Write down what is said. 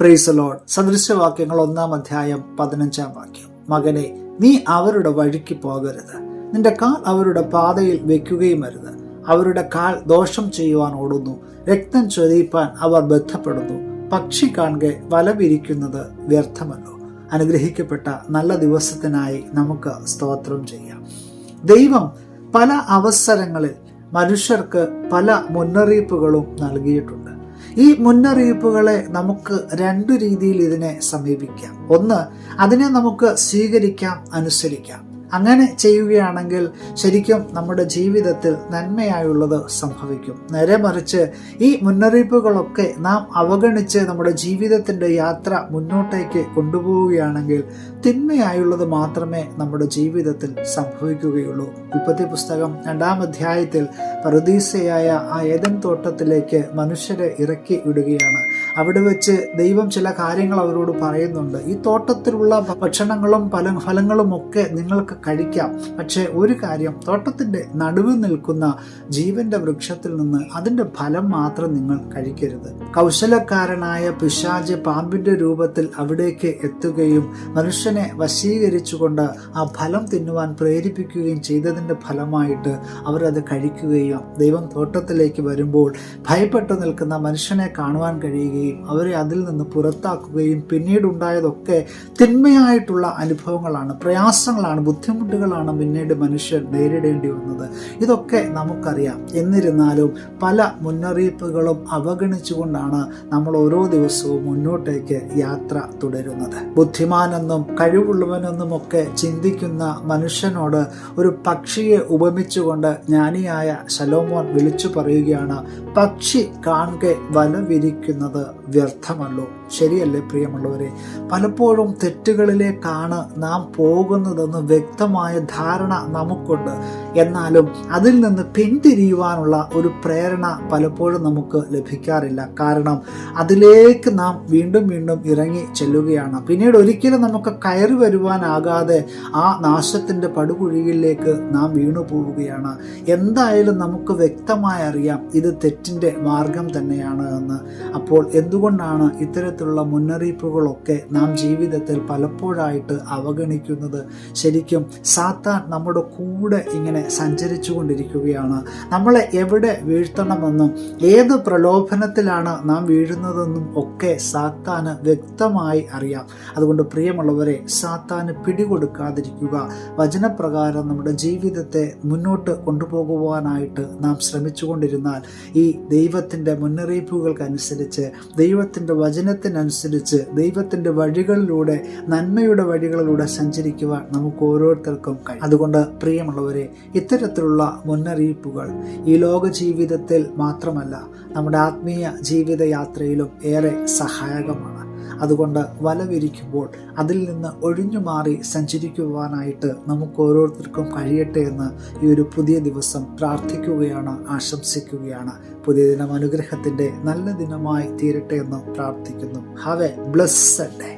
Price load സദൃശവാക്യങ്ങൾ ഒന്നാം അധ്യായം പതിനഞ്ചാം വാക്യം. മകനെ നീ അവരുടെ വഴിക്ക് പോകരുത്. നിന്റെ കാൽ അവരുടെ പാതയിൽ വെക്കുകയും അരുത്. അവരുടെ കാൽ ദോഷം ചെയ്യുവാൻ ഓടുന്നു. രക്തം ചൊരിയിപ്പാൻ അവർ ബന്ധപ്പെടുന്നു പക്ഷി കാണുക വല വിരിക്കുന്നത് വ്യർത്ഥമല്ലോ. അനുഗ്രഹിക്കപ്പെട്ട നല്ല ദിവസത്തിനായി നമുക്ക് സ്തോത്രം ചെയ്യാം. ദൈവം പല അവസരങ്ങളിൽ മനുഷ്യർക്ക് പല മുന്നറിയിപ്പുകളും നൽകിയിട്ടുണ്ട്. ഈ മുന്നറിയിപ്പുകളെ നമുക്ക് രണ്ടു രീതിയിൽ ഇതിനെ സമീപിക്കാം. ഒന്ന് അതിനെ നമുക്ക് സ്വീകരിക്കാം അനുസരിക്കാം. അങ്ങനെ ചെയ്യുകയാണെങ്കിൽ ശരിക്കും നമ്മുടെ ജീവിതത്തിൽ നന്മയായുള്ളത് സംഭവിക്കും. നേരെ മറിച്ച് ഈ മുന്നറിയിപ്പുകളൊക്കെ നാം അവഗണിച്ച് നമ്മുടെ ജീവിതത്തിന്റെ യാത്ര മുന്നോട്ടേക്ക് കൊണ്ടുപോവുകയാണെങ്കിൽ തിന്മയായുള്ളത് മാത്രമേ നമ്മുടെ ജീവിതത്തിൽ സംഭവിക്കുകയുള്ളൂ. ഉൽപ്പത്തി പുസ്തകം രണ്ടാം അധ്യായത്തിൽ പറുദീസയായ ആ ഏതൻ തോട്ടത്തിലേക്ക് മനുഷ്യരെ ഇറക്കി വിടുകയാണ്. അവിടെ വെച്ച് ദൈവം ചില കാര്യങ്ങൾ അവരോട് പറയുന്നുണ്ട്. ഈ തോട്ടത്തിലുള്ള ഭക്ഷണങ്ങളും പല ഫലങ്ങളും ഒക്കെ നിങ്ങൾക്ക് കഴിക്കാം. പക്ഷേ ഒരു കാര്യം തോട്ടത്തിന്റെ നടുവിൽ നിൽക്കുന്ന ജീവന്റെ വൃക്ഷത്തിൽ നിന്ന് അതിന്റെ ഫലം മാത്രം നിങ്ങൾ കഴിക്കരുത്. കൗശലക്കാരനായ പിശാജ് പാമ്പിന്റെ രൂപത്തിൽ അവിടേക്ക് എത്തുകയും മനുഷ്യനെ വശീകരിച്ചുകൊണ്ട് ആ ഫലം തിന്നുവാൻ പ്രേരിപ്പിക്കുകയും ചെയ്തതിന്റെ ഫലമായിട്ട് അവരത് കഴിക്കുകയും ദൈവം തോട്ടത്തിലേക്ക് വരുമ്പോൾ ഭയപ്പെട്ടു നിൽക്കുന്ന മനുഷ്യനെ കാണുവാൻ കഴിയുകയും അവരെ അതിൽ നിന്ന് പുറത്താക്കുകയും പിന്നീടുണ്ടായതൊക്കെ തിന്മയായിട്ടുള്ള അനുഭവങ്ങളാണ് പ്രയാസങ്ങളാണ് ബുദ്ധിമുട്ടുകളാണ് പിന്നീട് മനുഷ്യർ നേരിടേണ്ടി വന്നത്. ഇതൊക്കെ നമുക്കറിയാം. എന്നിരുന്നാലും പല മുന്നറിയിപ്പുകളും അവഗണിച്ചുകൊണ്ടാണ് നമ്മൾ ഓരോ ദിവസവും മുന്നോട്ടേക്ക് യാത്ര തുടരുന്നത്. ബുദ്ധിമാനെന്നും കഴിവുള്ളവനെന്നും ഒക്കെ ചിന്തിക്കുന്ന മനുഷ്യനോട് ഒരു പക്ഷിയെ ഉപമിച്ചുകൊണ്ട് ജ്ഞാനിയായ ശലോമോൻ വിളിച്ചു പറയുകയാണ് പക്ഷി കാണുക വല വിരിക്കുന്നത് വ്യർത്ഥമല്ലോ ശരിയല്ലേ പ്രിയമുള്ളവരെ? പലപ്പോഴും തെറ്റുകളിലേക്കാണ് നാം പോകുന്നതെന്ന് വ്യക്തമായ ധാരണ നമുക്കുണ്ട്. എന്നാലും അതിൽ നിന്ന് പിന്തിരിയുവാനുള്ള ഒരു പ്രേരണ പലപ്പോഴും നമുക്ക് ലഭിക്കാറില്ല. കാരണം അതിലേക്ക് നാം വീണ്ടും വീണ്ടും ഇറങ്ങി ചെല്ലുകയാണ്. പിന്നീട് ഒരിക്കലും നമുക്ക് കയറി വരുവാനാകാതെ ആ നാശത്തിന്റെ പടുകുഴിയിലേക്ക് നാം വീണു പോവുകയാണ്. എന്തായാലും നമുക്ക് വ്യക്തമായി അറിയാം ഇത് തെറ്റിന്റെ മാർഗം തന്നെയാണ് എന്ന്. അപ്പോൾ എന്തുകൊണ്ടാണ് ഇത്തരത്തിലുള്ള മുന്നറിയിപ്പുകളൊക്കെ നാം ജീവിതത്തിൽ പലപ്പോഴായിട്ട് അവഗണിക്കുന്നത്? ശരിക്കും സാത്താൻ നമ്മുടെ കൂടെ ഇങ്ങനെ സഞ്ചരിച്ചു കൊണ്ടിരിക്കുകയാണ് നമ്മളെ എവിടെ വീഴ്ത്തണമെന്നും ഏത് പ്രലോഭനത്തിലാണ് നാം വീഴുന്നതെന്നും ഒക്കെ സാത്താന് വ്യക്തമായി അറിയാം. അതുകൊണ്ട് പ്രിയമുള്ളവരെ സാത്താന് പിടികൊടുക്കാതിരിക്കുക. വചനപ്രകാരം നമ്മുടെ ജീവിതത്തെ മുന്നോട്ട് കൊണ്ടുപോകുവാനായിട്ട് നാം ശ്രമിച്ചുകൊണ്ടിരുന്നാൽ ഈ ദൈവത്തിന്റെ മുന്നറിയിപ്പുകൾക്കനുസരിച്ച് ദൈവത്തിന്റെ വചനത്തിനനുസരിച്ച് ദൈവത്തിന്റെ വഴികളിലൂടെ നന്മയുടെ വഴികളിലൂടെ സഞ്ചരിക്കുവാൻ നമുക്ക് ഓരോരുത്തർക്കും കഴിയും. അതുകൊണ്ട് പ്രിയമുള്ളവരെ ഇത്തരത്തിലുള്ള മുന്നറിയിപ്പുകൾ ഈ ലോക ജീവിതത്തിൽ മാത്രമല്ല നമ്മുടെ ആത്മീയ ജീവിതയാത്രയിലും ഏറെ സഹായകമാണ്. അതുകൊണ്ട് വല വിരിക്കുമ്പോൾ അതിൽ നിന്ന് ഒഴിഞ്ഞു മാറി സഞ്ചരിക്കുവാനായിട്ട് നമുക്ക് ഓരോരുത്തർക്കും കഴിയട്ടെ എന്ന് ഈ ഒരു പുതിയ ദിവസം പ്രാർത്ഥിക്കുകയാണ് ആശംസിക്കുകയാണ്. പുതിയ ദിനം അനുഗ്രഹത്തിന്റെ നല്ല ദിനമായി തീരട്ടെ എന്ന് പ്രാർത്ഥിക്കുന്നു. Have A blessed day